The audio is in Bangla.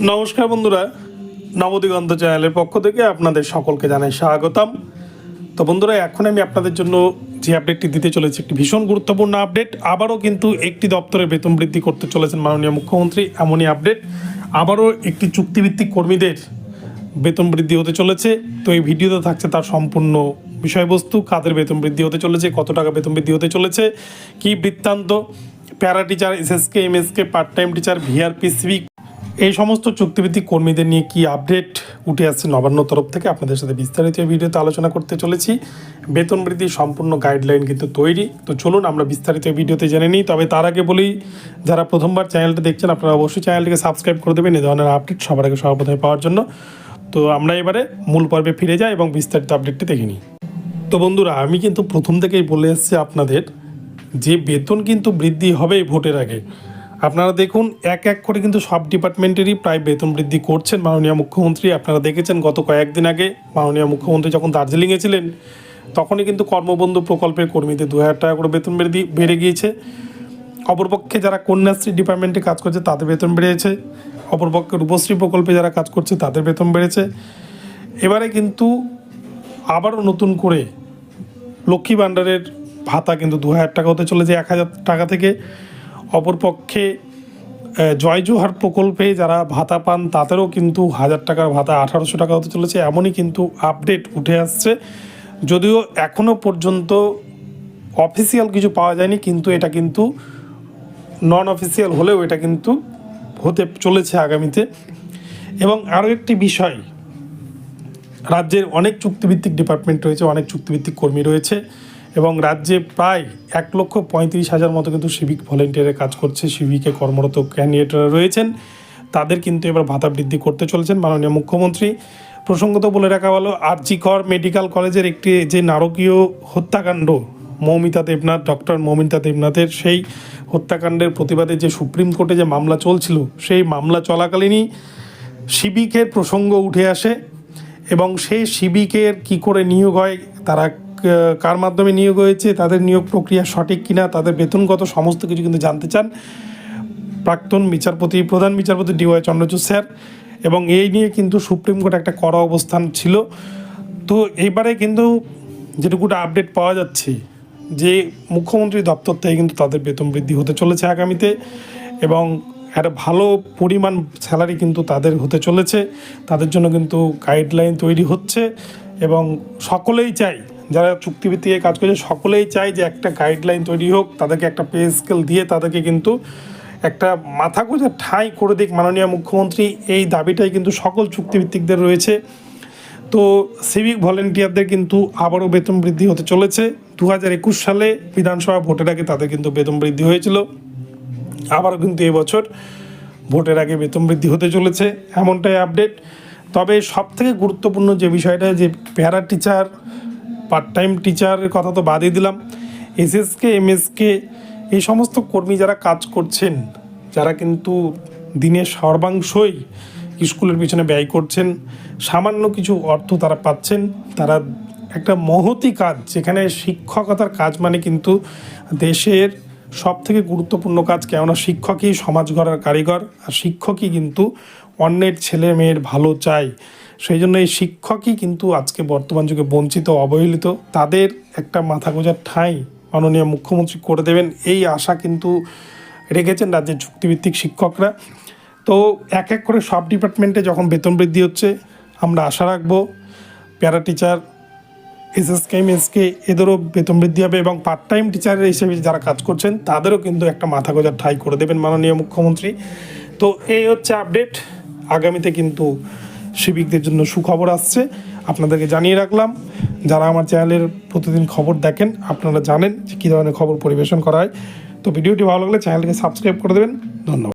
নমস্কার বন্ধুরা, নবদিগন্ত চ্যানেলের পক্ষ থেকে আপনাদের সকলকে জানাই স্বাগতম। তো বন্ধুরা, এখন আমি আপনাদের জন্য যে আপডেটটি দিতে চলেছি, একটি ভীষণ গুরুত্বপূর্ণ আপডেট আবারও কিন্তু একটি দপ্তরের বেতন বৃদ্ধি করতে চলেছেন মাননীয় মুখ্যমন্ত্রী, এমনই আপডেট আবারও একটি চুক্তিভিত্তিক কর্মীদের বেতন বৃদ্ধি হতে চলেছে। তো এই ভিডিওতে থাকছে তার সম্পূর্ণ বিষয়বস্তু, কাদের বেতন বৃদ্ধি হতে চলেছে, কত টাকা বেতন বৃদ্ধি হতে চলেছে, কি বৃত্তান্ত para teacher SSK MSK part time teacher VRP civic এই সমস্ত চুক্তিভিত্তিক কর্মীদের নিয়ে কি আপডেট উঠে আসছে নবান্ন তরফ থেকে? আপনাদের সাথে বিস্তারিত ভিডিওতে আলোচনা করতে চলেছি। বেতন বৃদ্ধির সম্পূর্ণ গাইডলাইন কিন্তু তৈরি। তো চলুন আমরা বিস্তারিত ভিডিওতে জেনে নিই। তবে তার আগে বলি, যারা প্রথমবার চ্যানেলটা দেখছেন, আপনারা অবশ্যই চ্যানেলটিকে সাবস্ক্রাইব করে দেবেন। এই ধরনের আপডেট সবার আগে সর্বপ্রথমে পাওয়ার জন্য। তো আমরা এবারে মূল পর্বে ফিরে যাই এবং বিস্তারিত আপডেটটি দেখে নিই। তো বন্ধুরা, আমি কিন্তু প্রথম থেকেই বলে এসেছি আপনাদের যে বেতন কিন্তু বৃদ্ধি হবে ভোটের আগে। আপনারা দেখুন, এক এক করে কিন্তু সব ডিপার্টমেন্টেরই প্রায় বেতন বৃদ্ধি করছেন মাননীয় মুখ্যমন্ত্রী। আপনারা দেখেছেন, গত কয়েকদিন আগে মাননীয় মুখ্যমন্ত্রী যখন দার্জিলিংয়ে ছিলেন, তখনই কিন্তু কর্মবন্ধু প্রকল্পের কর্মীদের দু হাজার টাকা করে বেতন বৃদ্ধি বেড়ে গিয়েছে। অপরপক্ষে যারা কন্যাশ্রী ডিপার্টমেন্টে কাজ করছে, তাদের বেতন বেড়েছে। অপরপক্ষে রূপশ্রী প্রকল্পে যারা কাজ করছে, তাদের বেতন বেড়েছে। এবারে কিন্তু আবারও নতুন করে লক্ষ্মী ভাণ্ডারের ভাতা কিন্তু দু হাজার টাকা হতে চলেছে, এক হাজার টাকা থেকে। অপরপক্ষে জয়জোহার প্রকল্পে যারা ভাতা পান, তাদেরও কিন্তু হাজার টাকার ভাতা, আঠারোশো টাকা হতে চলেছে। এমনই কিন্তু আপডেট উঠে আসছে। যদিও এখনও পর্যন্ত অফিসিয়াল কিছু পাওয়া যায়নি, কিন্তু এটা কিন্তু নন অফিসিয়াল হলেও এটা কিন্তু হতে চলেছে আগামীতে। এবং আরও একটি বিষয়, রাজ্যের অনেক চুক্তিভিত্তিক ডিপার্টমেন্ট রয়েছে, অনেক চুক্তিভিত্তিক কর্মী রয়েছে। এবং রাজ্যে প্রায় এক লক্ষ পঁয়ত্রিশ হাজার মতো কিন্তু সিভিক ভলেন্টিয়ারের কাজ করছে। সিভিকে কর্মরত ক্যান্ডিডেটরা রয়েছেন। তাদের কিন্তু এবার ভাতা বৃদ্ধি করতে চলেছেন মাননীয় মুখ্যমন্ত্রী। প্রসঙ্গত বলে রাখা ভালো, আরজিকর মেডিকেল কলেজের একটি যে নারকীয় হত্যাকাণ্ড, মৌমিতা দেবনাথ, ডক্টর মৌমিতা দেবনাথের সেই হত্যাকাণ্ডের প্রতিবাদে যে সুপ্রিম কোর্টে যে মামলা চলছিল, সেই মামলা চলাকালীনই সিভিকের প্রসঙ্গ উঠে আসে এবং সেই সিভিকের কি করে নিয়োগ হয়, তারা কার মাধ্যমে নিয়োগ হয়েছে, তাদের নিয়োগ প্রক্রিয়া সঠিক কিনা, তাদের বেতনগত সমস্ত কিছু কিন্তু জানতে চান প্রাক্তন বিচারপতি, প্রধান বিচারপতি ডিওয়াই চন্দ্রচূড় স্যার। এবং এই নিয়ে কিন্তু সুপ্রিম কোর্ট একটা কড়া অবস্থান ছিল। তো এইবারে কিন্তু যেটুকুটা আপডেট পাওয়া যাচ্ছে, যে মুখ্যমন্ত্রী দপ্তর থেকে কিন্তু তাদের বেতন বৃদ্ধি হতে চলেছে আগামীতে এবং একটা ভালো পরিমাণ স্যালারি কিন্তু তাদের হতে চলেছে। তাদের জন্য কিন্তু গাইডলাইন তৈরি হচ্ছে এবং সকলেই চাই যারা চুক্তিভিত্তিক কাজ করছে, সকলেই চায় যে একটা গাইডলাইন তৈরি হোক, তাদেরকে একটা পে স্কেল দিয়ে তাদেরকে কিন্তু একটা মাথা গোজা ঠাঁই করে দিক মাননীয় মুখ্যমন্ত্রী। এই দাবিটাই কিন্তু সকল চুক্তিভিত্তিকদের রয়েছে। তো সিভিক ভলেন্টিয়ারদের কিন্তু আবারও বেতন বৃদ্ধি হতে চলেছে। দু হাজার একুশ সালে বিধানসভা ভোটের আগে তাদের কিন্তু বেতন বৃদ্ধি হয়েছিল। আবারও কিন্তু এবছর ভোটের আগে বেতন বৃদ্ধি হতে চলেছে। এমনটাই আপডেট তবে সবথেকে গুরুত্বপূর্ণ যে বিষয়টা, যে প্যারা টিচার পার্ট টাইম টিচারের কথা তো বাদই দিলাম। এসএসকে এমএসকে এই সমস্ত কর্মী যারা কাজ করছেন, যারা কিন্তু দিনের সর্বাংশই স্কুলের পিছনে ব্যয় করছেন, সামান্য কিছু অর্থ তারা পাচ্ছেন, তারা একটা মহতি কাজ, যেখানে শিক্ষকতার কাজ মানে কিন্তু দেশের সব থেকে গুরুত্বপূর্ণ কাজ, কেননা শিক্ষকই সমাজ গড়ার কারিগর, আর শিক্ষকই কিন্তু অন্যের ছেলে মেয়ের ভালো চায়। সেই জন্য এই শিক্ষকই কিন্তু আজকে বর্তমান যুগে বঞ্চিত, অবহেলিত। তাদের একটা মাথা গোজার ঠাঁই মাননীয় মুখ্যমন্ত্রী করে দেবেন। এই আশা কিন্তু রেখেছেন রাজ্যের চুক্তিভিত্তিক শিক্ষকরা। তো এক এক করে সব ডিপার্টমেন্টে যখন বেতন বৃদ্ধি হচ্ছে, আমরা আশা রাখব para teacher, S S SSK MSK এদেরও বেতন বৃদ্ধি হবে এবং পার্ট টাইম টিচারের হিসেবে যারা কাজ করছেন, তাদেরও কিন্তু একটা মাথা গোজার ঠাই করে দেবেন মাননীয় মুখ্যমন্ত্রী। তো এই হচ্ছে আপডেট। আগামীতে কিন্তু সিভিকদের জন্য সুখবর আসছে। আপনাদেরকে জানিয়ে রাখলাম, যারা আমার চ্যানেলের প্রতিদিন খবর দেখেন, আপনারা জানেন যে কী ধরনের খবর পরিবেশন করা হয়। তো ভিডিওটি ভালো লাগলে চ্যানেলকে সাবস্ক্রাইব করে দেবেন। ধন্যবাদ।